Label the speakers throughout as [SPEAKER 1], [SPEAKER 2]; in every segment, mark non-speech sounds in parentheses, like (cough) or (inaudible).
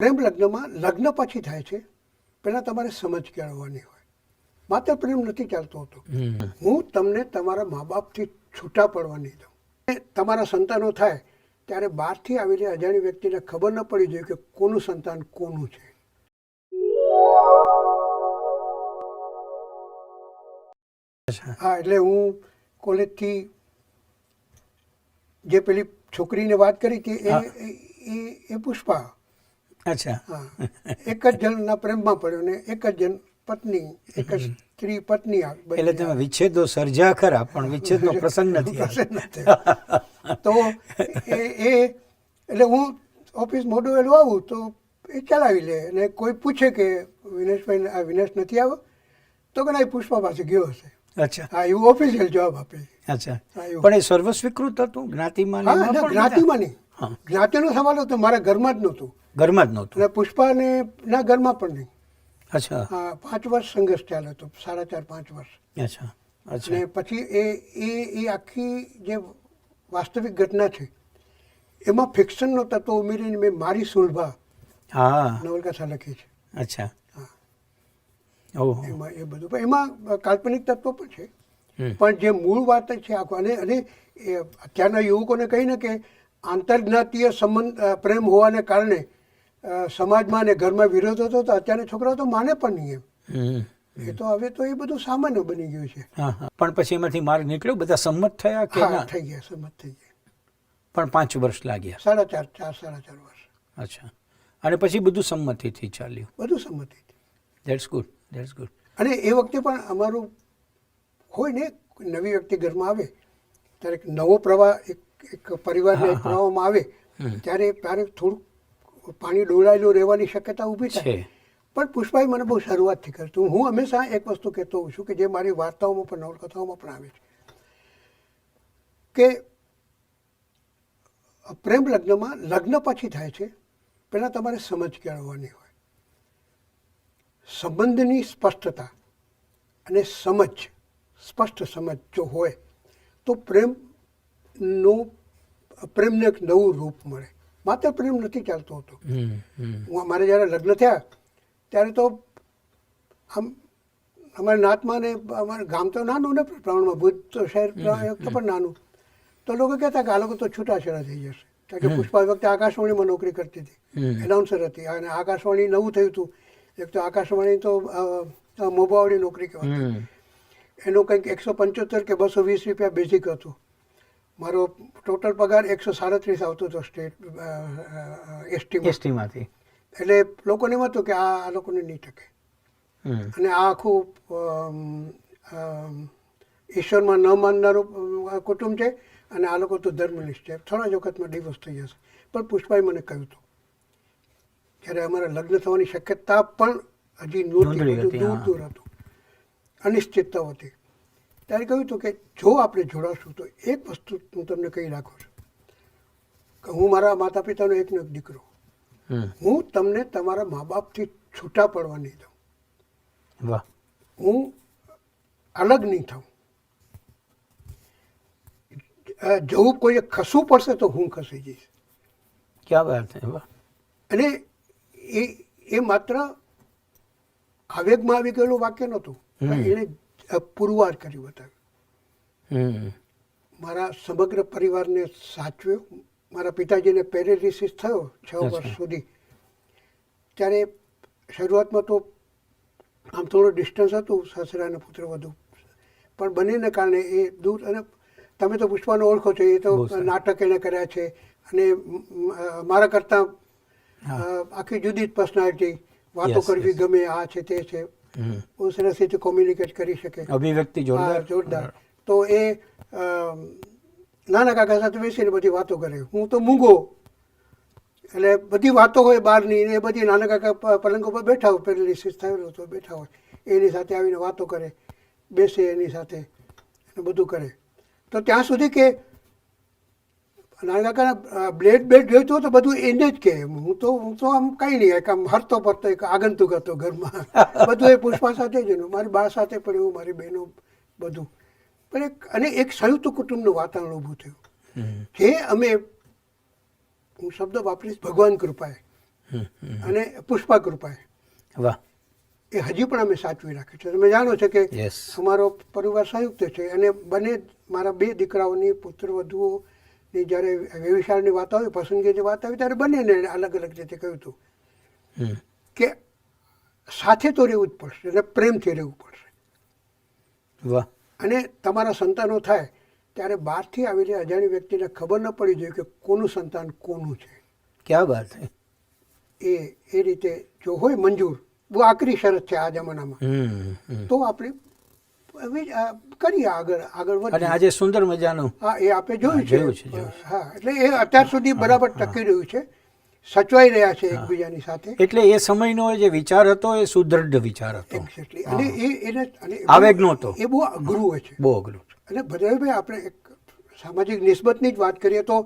[SPEAKER 1] પ્રેમ લગ્નમાં લગ્ન પછી થાય છે પહેલાં તમારે સમજ કેળવવાની હોય. માત્ર પ્રેમ નથી ચાલતો હોતો. હું તમને તમારા મા બાપથી છૂટા પડવા નહીં દઉં. તમારા સંતાનો થાય ત્યારે બહારથી આવેલી અજાણી વ્યક્તિને ખબર ન પડી જોઈએ કે કોનું સંતાન કોનું છે. હા એટલે હું કોલેજથી જે પેલી છોકરીને વાત કરી હતી એ એ એ પુષ્પા
[SPEAKER 2] અચ્છા.
[SPEAKER 1] એક જ જણના પ્રેમમાં પડ્યો ને એક જ જણ પત્ની એક જ સ્ત્રી પત્ની
[SPEAKER 2] એટલે તમે વિચ્છેદો સર્જા ખરા પણ વિચ્છેદનો પ્રસંગ નથી. (laughs)
[SPEAKER 1] તો એ એ એટલે હું ઓફિસ મોઢું વહેલું આવું તો એ ચલાવી લે અને કોઈ પૂછે કે વિનેશભાઈ આ વિનેશ નથી આવ્યો? તો કે ના પુષ્પા પાસે ગયો હશે.
[SPEAKER 2] અચ્છા.
[SPEAKER 1] હા એવું ઓફિશિયલ જવાબ આપે.
[SPEAKER 2] અચ્છા. પણ એ સર્વસ્વીકૃત હતું? જ્ઞાતિમાં
[SPEAKER 1] જ્ઞાતિમાં નહીં જ્ઞાતિનો સવાલ હતો મારા ઘરમાં જ નહોતું.
[SPEAKER 2] ઘરમાં જ નહોતું?
[SPEAKER 1] અને પુષ્પાને ના ઘરમાં પણ નહીં.
[SPEAKER 2] અચ્છા.
[SPEAKER 1] હા પાંચ વર્ષ સંઘર્ષ ચાલ્યો હતો સાડા ચાર પાંચ વર્ષ.
[SPEAKER 2] અચ્છા અચ્છા.
[SPEAKER 1] અને પછી એ એ એ આખી જે વાસ્તવિક ઘટના છે એમાં ફિક્શનનો તત્વ ઉમેરીને મેં મારી સુલભા
[SPEAKER 2] હા.
[SPEAKER 1] નવલકથા લખી છે.
[SPEAKER 2] અચ્છા.
[SPEAKER 1] એમાં એ બધું. પણ એમાં કાલ્પનિક તત્વો પણ છે. પણ જે મૂળ વાત છે આખો અને અને અત્યારના યુવકોને કહીને કે આંતરજ્ઞાતીય સંબંધ પ્રેમ હોવાને કારણે સમાજમાં ને ઘરમાં વિરોધ હતો તો અત્યારે છોકરાઓ તો માને પણ નહીં
[SPEAKER 2] હમ.
[SPEAKER 1] એમ એ તો હવે તો એ બધું સામાન્ય બની ગયું છે.
[SPEAKER 2] હા હા. પણ પછી એમાંથી માર્ગ નીકળ્યો? બધા સંમત થયા કે ના?
[SPEAKER 1] થઈ ગયા સંમત થઈ ગયા.
[SPEAKER 2] પણ પાંચ વર્ષ લાગ્યા?
[SPEAKER 1] સાડા ચાર ચાર સાડા ચાર વર્ષ.
[SPEAKER 2] અચ્છા. અને પછી બધું સંમતિથી ચાલ્યું?
[SPEAKER 1] બધું સંમતિથી.
[SPEAKER 2] ધેટ્સ ગુડ ધેટ્સ ગુડ
[SPEAKER 1] અને એ વખતે પણ અમારું હોય ને નવી વ્યક્તિ ઘરમાં આવે ત્યારે નવો પ્રવાહ એક એક પરિવારને પ્રવાહમાં આવે ત્યારે ત્યારે થોડુંક પાણી ડોળાયેલું રહેવાની શક્યતા ઊભી
[SPEAKER 2] છે.
[SPEAKER 1] પણ પુષ્પાએ મને બહુ શરૂઆતથી કરતું હું હંમેશા એક વસ્તુ કહેતો હોઉં છું કે જે મારી વાર્તાઓમાં પણ નવલકથાઓમાં પણ આવે છે. કે પ્રેમ લગ્નમાં લગ્ન પછી થાય છે પહેલાં તમારે સમજ કેળવવાની હોય. સંબંધની સ્પષ્ટતા અને સમજ સ્પષ્ટ સમજ જો હોય તો પ્રેમનું પ્રેમને એક નવું રૂપ મળે. માત્ર પ્રેમ નથી ચાલતો હોતો. હું અમારે જ્યારે લગ્ન થયા ત્યારે તો આમ અમારા નાતમાં ને અમારા ગામ તો નાનું ને પ્રમાણમાં ભુજ તો શહેર તો પણ નાનું. તો લોકો કહેતા કે આ લોકો તો છૂટાછેડા થઈ જશે. કારણ કે પુષ્પા વખતે આકાશવાણીમાં નોકરી કરતી હતી. એનાઉન્સર હતી. અને આકાશવાણી નવું થયું હતું. એક તો આકાશવાણી તો અ, નોકરી કહેવાય
[SPEAKER 2] હમ.
[SPEAKER 1] એનું કંઈક એકસો પંચોતેર કે બસો વીસ રૂપિયા બેઝિક હતું. મારો ટોટલ પગાર એકસો સાડત્રીસ આવતો હતો સ્ટેટ એસટી
[SPEAKER 2] એસટીમાંથી.
[SPEAKER 1] એટલે લોકોને એમ હતું કે આ આ લોકોને નહીં ટકે. અને આ આખું ઈશ્વરમાં ન માનનારું કુટુંબ છે અને આ લોકો તો ધર્મનિષ્ઠ છે. થોડા જ વખતમાં ડિવોર્સ થઈ જશે. પણ પુષ્પાએ મને કહ્યું હતું જ્યારે અમારા લગ્ન થવાની શક્યતા પણ હજી નહોતી દૂર દૂર હતું. અનિશ્ચિતતા હતી. ત્યારે કહ્યું હતું કે જો આપણે જોડાશું તો એક વસ્તુ હું તમને કહી રાખું છું. કે હું મારા માતા પિતાનો એકનો એક દીકરો. હું તમને તમારા મા બાપથી છૂટા પડવા નહીં દઉં.
[SPEAKER 2] વાહ.
[SPEAKER 1] હું અલગ નહીં થઉં. જવું કોઈએ ખસવું પડશે તો હું ખસી જઈશ.
[SPEAKER 2] ક્યાં વાત છે વાહ.
[SPEAKER 1] અને એ એ માત્ર આવેગમાં આવી ગયેલું વાક્ય નહોતું. એને પુરવાર કર્યું બતાવ્યું મારા સમગ્ર પરિવારને સાચવ્યો. મારા પિતાજીને પેરેલિસિસ થયો છ વર્ષ સુધી. ત્યારે શરૂઆતમાં તો આમ થોડું ડિસ્ટન્સ હતું સસરા અને પુત્ર વધુ. પણ બંનેને કારણે એ દૂર અને તમે તો પુષ્પાને ઓળખો છો એ તો નાટક એણે કર્યા છે. અને મારા કરતાં આખી જુદી જ પર્સનાલિટી વાતો કરવી ગમે આ છે તે છે. સરસ કોમ્યુનિકેટ કરી શકે.
[SPEAKER 2] અભિવ્યક્તિ જોરદાર?
[SPEAKER 1] જોરદાર. તો એ નાના કાકા સાથે બેસીને બધી વાતો કરે. હું તો મૂંગો. એટલે બધી વાતો હોય બહારની ને એ બધી નાના કાકા પલંગ ઉપર બેઠા હોય પેરેલિસિસ થયેલો તો બેઠા હોય. એની સાથે આવીને વાતો કરે. બેસે એની સાથે. બધું કરે. તો ત્યાં સુધી કે નાના બ્લેડ બ્લેડ જોઈતું તો બધું એને જ કહે હું તો હું તો આમ કંઈ નહીં એક આમ હરતો ફરતો એક આગંતુક હતો ઘરમાં. (laughs) બધું એ પુષ્પા સાથે જ એનું. મારી બા સાથે પણ એવું મારી બહેનો બધું. પણ એક અને એક સંયુક્ત કુટુંબનું વાતાવરણ ઊભું થયું. જે અમે હું શબ્દ વાપરીશ ભગવાન કૃપાએ. અને પુષ્પા કૃપાએ.
[SPEAKER 2] વાહ.
[SPEAKER 1] એ હજી પણ અમે સાચવી રાખી છે. તમે જાણો છો કે અમારો પરિવાર સંયુક્ત છે. અને બંને મારા બે દીકરાઓની પુત્રવધુઓની જ્યારે વ્યવસાયની વાત આવી પસંદગીની વાત આવી ત્યારે બંનેને અલગ અલગ રીતે કહ્યું હતું કે સાથે તો રહેવું જ પડશે અને પ્રેમથી રહેવું પડશે.
[SPEAKER 2] વાહ.
[SPEAKER 1] અને તમારા સંતાનો થાય ત્યારે બહારથી આવેલી અજાણી વ્યક્તિને ખબર ન પડી જોઈએ કે કોનું સંતાન કોનું છે.
[SPEAKER 2] ક્યાં વાત છે
[SPEAKER 1] એ એ રીતે જો હોય મંજૂર બહુ આકરી શરત છે આ જમાનામાં. તો આપણે કરીએ આગળ આગળ
[SPEAKER 2] અને
[SPEAKER 1] વધીએ.
[SPEAKER 2] આજે સુંદર મજાનું
[SPEAKER 1] હા એ આપણે જોયું
[SPEAKER 2] છે.
[SPEAKER 1] હા એટલે એ અત્યાર સુધી બરાબર ટકી રહ્યું છે. સચવાઈ રહ્યા છે એકબીજાની સાથે.
[SPEAKER 2] એટલે એ સમયનો જે વિચાર હતો એ સુદૃઢ વિચાર હતો.
[SPEAKER 1] એક્ઝેક્ટલી અને એ એને અને
[SPEAKER 2] આવેગ નહોતો.
[SPEAKER 1] એ બહુ અઘરું હોય છે.
[SPEAKER 2] બહુ અઘરું છે.
[SPEAKER 1] અને ભદ્રભાઈ આપણે એક સામાજિક નિસ્બતની જ વાત કરીએ તો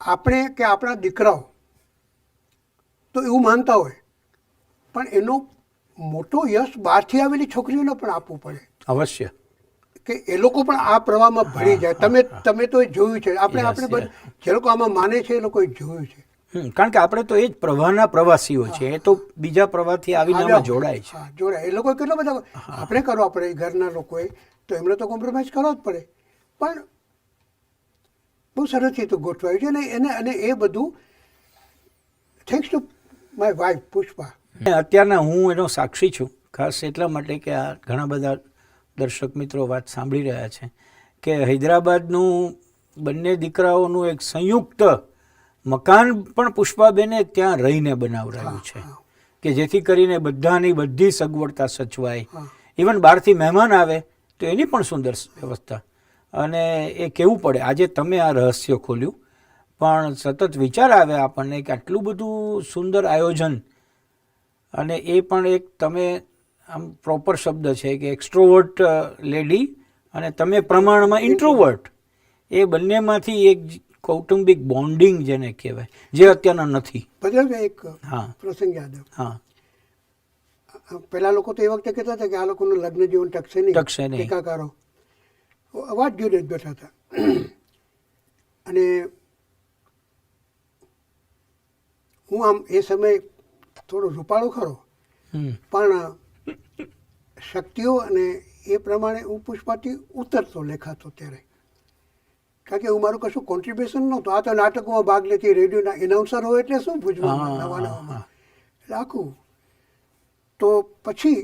[SPEAKER 1] આપણે કે આપણા દીકરાઓ તો એવું માનતા હોય પણ એનો મોટો યશ બહારથી આવેલી છોકરીઓને પણ આપવું પડે.
[SPEAKER 2] અવશ્ય.
[SPEAKER 1] કે એ લોકો પણ આ પ્રવાહમાં ભળી જાય. તમે તમે તો એ જોયું છે. આપણે આપણે જે લોકો આમાં માને છે એ લોકોએ જોયું છે.
[SPEAKER 2] કારણ કે આપણે તો એ જ પ્રવાહના પ્રવાસીઓ છે. એ તો બીજા પ્રવાહથી આવીને જોડાય છે.
[SPEAKER 1] જોડાય. એ લોકો કેટલા બધા આપણે કરવા પડે ઘરના લોકોએ તો એમને તો કોમ્પ્રોમાઇઝ કરવો જ પડે. પણ બહુ સરસ રીતે ગોઠવાયું છે. અને એને અને એ બધું thanks to my wife Pushpa
[SPEAKER 2] અત્યારના હું એનો સાક્ષી છું ખાસ એટલા માટે કે આ ઘણા બધા દર્શક મિત્રો વાત સાંભળી રહ્યા છે કે હૈદરાબાદનું બંને દીકરાઓનું એક સંયુક્ત મકાન પણ પુષ્પાબેને ત્યાં રહીને બનાવડાયું છે કે જેથી કરીને બધાની બધી સગવડતા સચવાય. ઇવન બહારથી મહેમાન આવે તો એની પણ સુંદર વ્યવસ્થા. અને એ કેવું પડે આજે તમે આ રહસ્ય ખોલ્યું પણ સતત વિચાર આવે આપણને કે આટલું બધું સુંદર આયોજન અને એ પણ એક તમે આમ પ્રોપર શબ્દ છે કે એક્સ્ટ્રોવર્ટ લેડી અને તમે પ્રમાણમાં ઇન્ટ્રોવર્ટ એ બંનેમાંથી એક કૌટુંબિક બોન્ડિંગ જેને કહેવાય જે અત્યારના નથી.
[SPEAKER 1] એક
[SPEAKER 2] હા.
[SPEAKER 1] પ્રસંગ યાદ
[SPEAKER 2] હા.
[SPEAKER 1] પેલા લોકો તો એ વખતે કહેતા હતા કે આ લોકોનું લગ્ન જીવન ટકશે નહીં
[SPEAKER 2] ટકશે નહીં.
[SPEAKER 1] ટીકાકારો. અવાજ જોઈને જ બેઠા હતા. અને હું આમ એ સમયે થોડો રૂપાળો ખરો. પણ શક્તિઓ અને એ પ્રમાણે હું પુષ્પાથી ઉતરતો લેખાતો ત્યારે. કારણ કે હું મારું કશું કોન્ટ્રીબ્યુશન નહોતું. આ તો નાટકોમાં ભાગ લેતી રેડિયોના એનાઉન્સર હોય એટલે શું ભૂજમાં નવા નવામાં? એટલે આખું. તો પછી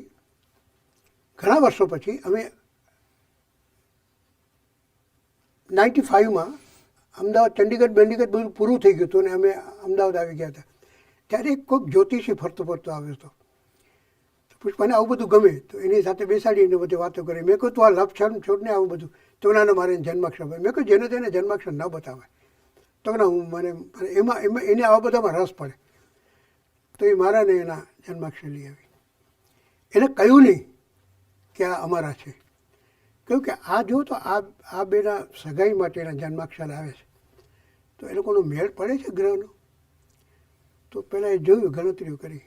[SPEAKER 1] ઘણા વર્ષો પછી અમે નાઇન્ટી ફાઇવમાં અમદાવાદ ચંડીગઢ બંડીગઢ બધું પૂરું થઈ ગયું હતું અને અમે અમદાવાદ આવી ગયા હતા. ત્યારે કોઈક જ્યોતિષી ફરતો ફરતો આવ્યો હતો. તો પુષ્પાને આવું બધું ગમે તો એની સાથે બેસાડીને બધી વાતો કરી. મેં કહ્યું, તું આ લપ છોડને આવું બધું. તો ના ના મારે જન્માક્ષર મેં કહ્યું, જેને તેને જન્માક્ષર ન બતાવાય. તો ના, હું મને એમાં એમાં, એને આવા બધામાં રસ પડે. તો એ મારાને એના જન્માક્ષર લઈ આવી. એને કહ્યું નહીં કે આ અમારા છે. કહ્યું કે આ જો તો આ આ બેના સગાઈ માટેના જન્માક્ષર આવે છે. તો એ લોકોનો મેળ પડે છે ગ્રહનો? તો પહેલાં એ જોયું ગણતરીઓ કરી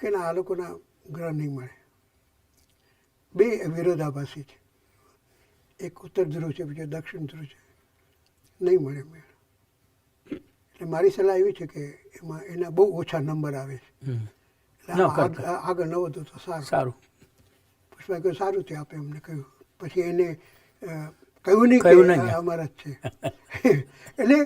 [SPEAKER 1] કે ના આ લોકોના ગ્રહ નહીં મળે. બે વિરોધાભાસી છે. એક ઉત્તર ધ્રુવ છે બીજો દક્ષિણ ધ્રુવ છે. નહીં મળે મેળ એટલે મારી સલાહ એવી છે કે એમાં એના બહુ ઓછા નંબર આવે છે. એટલે આગળ ન વધુ તો સારું.
[SPEAKER 2] સારું.
[SPEAKER 1] પુષ્પા કહ્યું સારું છે આપે એમને કહ્યું. પછી એને કહ્યું નહીં
[SPEAKER 2] કહ્યું
[SPEAKER 1] અમારા જ છે. (laughs) એટલે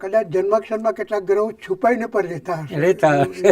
[SPEAKER 1] કદાચ જન્માક્ષરમાં કેટલાક ગ્રહો છુપાઈને પણ રહેતા
[SPEAKER 2] રહેતા હશે.